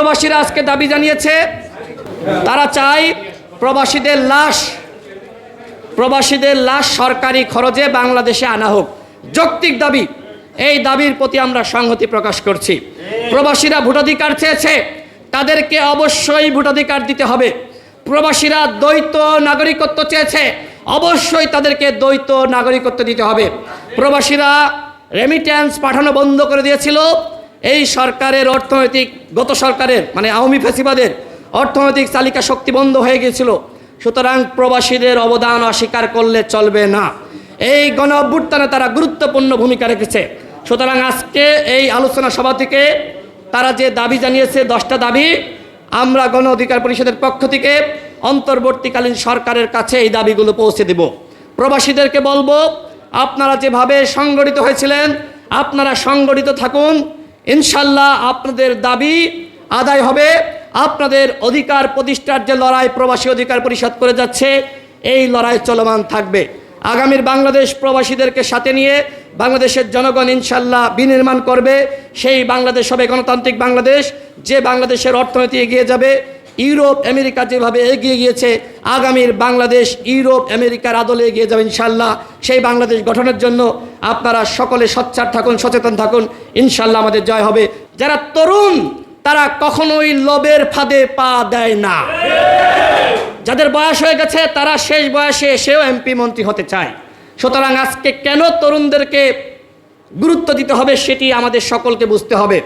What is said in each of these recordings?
প্রবাসীরা আজকে দাবি জানিয়েছে, তারা চায় প্রবাসীদের লাশ প্রবাসীদের লাশ সরকারি খরচে বাংলাদেশে আনা হোক। যৌক্তিক দাবি, এই দাবির প্রতি আমরা সংহতি প্রকাশ করছি। প্রবাসীরা ভোটাধিকার চেয়েছে, তাদেরকে অবশ্যই ভোটাধিকার দিতে হবে। প্রবাসীরা দ্বৈত নাগরিকত্ব চেয়েছে, অবশ্যই তাদেরকে দ্বৈত নাগরিকত্ব দিতে হবে। প্রবাসীরা রেমিট্যান্স পাঠানো বন্ধ করে দিয়েছিল এই সরকারের অর্থনৈতিক, গত সরকারের মানে আওয়ামী ফেসিবাদের অর্থনৈতিক চালিকা শক্তি বন্ধ হয়ে গিয়েছিল। সুতরাং প্রবাসীদের অবদান অস্বীকার করলে চলবে না। এই গণ অভ্যুত্থানে তারা গুরুত্বপূর্ণ ভূমিকা রেখেছে। সুতরাং আজকে এই আলোচনা সভা থেকে তারা যে দাবি জানিয়েছে, দশটা দাবি, আমরা গণ অধিকার পরিষদের পক্ষ থেকে অন্তর্বর্তীকালীন সরকারের কাছে এই দাবিগুলো পৌঁছে দেব। প্রবাসীদেরকে বলব, আপনারা যেভাবে সংগঠিত হয়েছিলেন, আপনারা সংগঠিত থাকুন ইনশাল্লাহ আপনাদের দাবি আদায় হবে। আপনাদের অধিকার প্রতিষ্ঠার যে লড়াই প্রবাসী অধিকার পরিষদ করে যাচ্ছে, এই লড়াই চলমান থাকবে। আগামীর বাংলাদেশ প্রবাসীদেরকে সাথে নিয়ে বাংলাদেশের জনগণ ইনশাল্লাহ বিনির্মাণ করবে। সেই বাংলাদেশ হবে গণতান্ত্রিক বাংলাদেশ। যে বাংলাদেশের অর্থনীতি এগিয়ে যাবে ইউরোপ, আমেরিকা যেভাবে এগিয়ে গিয়েছে, আগামীর বাংলাদেশ ইউরোপ, আমেরিকার আদলে এগিয়ে যাবে ইনশাল্লাহ। সেই বাংলাদেশ গঠনের জন্য আপনারা সকলে সচ্চার থাকুন, সচেতন থাকুন। ইনশাল্লাহ আমাদের জয় হবে। যারা তরুণ, তারা কখনোই লোভের ফাঁদে পা দেয় না। যাদের বয়স হয়ে গেছে, তারা শেষ বয়সে সেও এমপি মন্ত্রী হতে চায়। সুতরাং আজকে কেন তরুণদেরকে গুরুত্ব দিতে হবে, সেটি আমাদের সকলকে বুঝতে হবে।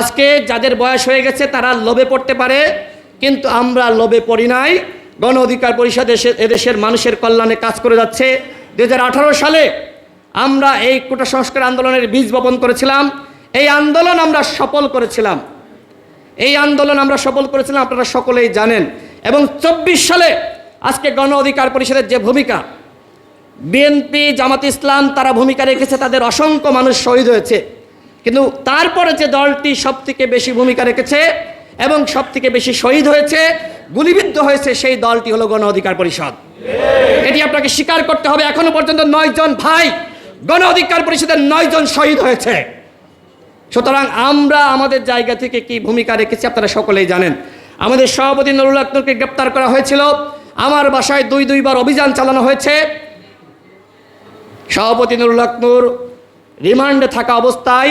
আজকে যাদের বয়স হয়ে গেছে, তারা লোভে পড়তে পারে কিন্তু আমরা লোভে পড়ি নাই। গণ অধিকার পরিষদ এদেশের মানুষের কল্যাণে কাজ করে যাচ্ছে। দু হাজার আঠারো সালে আমরা এই কোটা সংস্কার আন্দোলনের বীজ বপন করেছিলাম। এই আন্দোলন আমরা সফল করেছিলাম। এই আন্দোলন আমরা সফল করেছিলাম, আপনারা সকলেই জানেন। এবং চব্বিশ সালে আজকে গণ অধিকার পরিষদের যে ভূমিকা, বিএনপি, জামাত ইসলাম তারা ভূমিকা রেখেছে, তাদের অসংখ্য মানুষ শহীদ হয়েছে। কিন্তু তারপরে যে দলটি সব থেকে বেশি ভূমিকা রেখেছে এবং সব থেকে বেশি শহীদ হয়েছে, গুলিবিদ্ধ হয়েছে সেই দলটি হলো গণ অধিকার পরিষদ। এটি আপনাকে স্বীকার করতে হবে, এখনও পর্যন্ত নয় জন ভাই গণ অধিকার পরিষদের নয় জন শহীদ হয়েছে। সুতরাং আমরা আমাদের জায়গা থেকে কি ভূমিকা রেখেছি আপনারা সকলেই জানেন। আমাদের সভাপতি নুরুল আক্তরকে গ্রেপ্তার করা হয়েছিল। আমার বাসায় দুই দুইবার অভিযান চালানো হয়েছে। সভাপতি নুরুল আক্তর রিমান্ডে থাকা অবস্থায়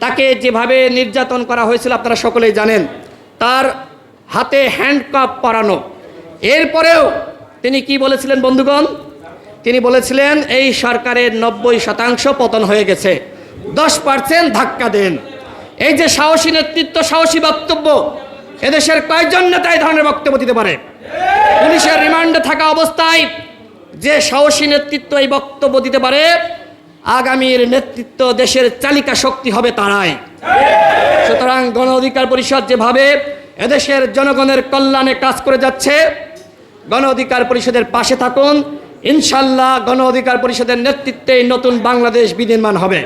তাকে যেভাবে নির্যাতন করা হয়েছিল আপনারা সকলেই জানেন, তার হাতে হ্যান্ডকাপ পরানো। এরপরেও তিনি কি বলেছিলেন বন্ধুগণ? তিনি বলেছিলেন, এই সরকারের নব্বই শতাংশ পতন হয়ে গেছে। দশ পার্সেন্ট ধাক্কা দেন। এই যে সাহসী নেতৃত্ব, সাহসী বক্তব্য, এদেশের কয়েকজন নেতা এই ধরনের বক্তব্য দিতে পারে? পুলিশের রিমান্ডে থাকা অবস্থায় যে সাহসী নেতৃত্ব এই বক্তব্য দিতে পারে আগামীর নেতৃত্ব দেশের চালিকা শক্তি হবে তারাই। সুতরাং গণ অধিকার পরিষদ যেভাবে এদেশের জনগণের কল্যাণে কাজ করে যাচ্ছে, গণ অধিকার পরিষদের পাশে থাকুন। ইনশাল্লাহ গণ অধিকার পরিষদের নেতৃত্বে নতুন বাংলাদেশ বিনির্মাণ হবে।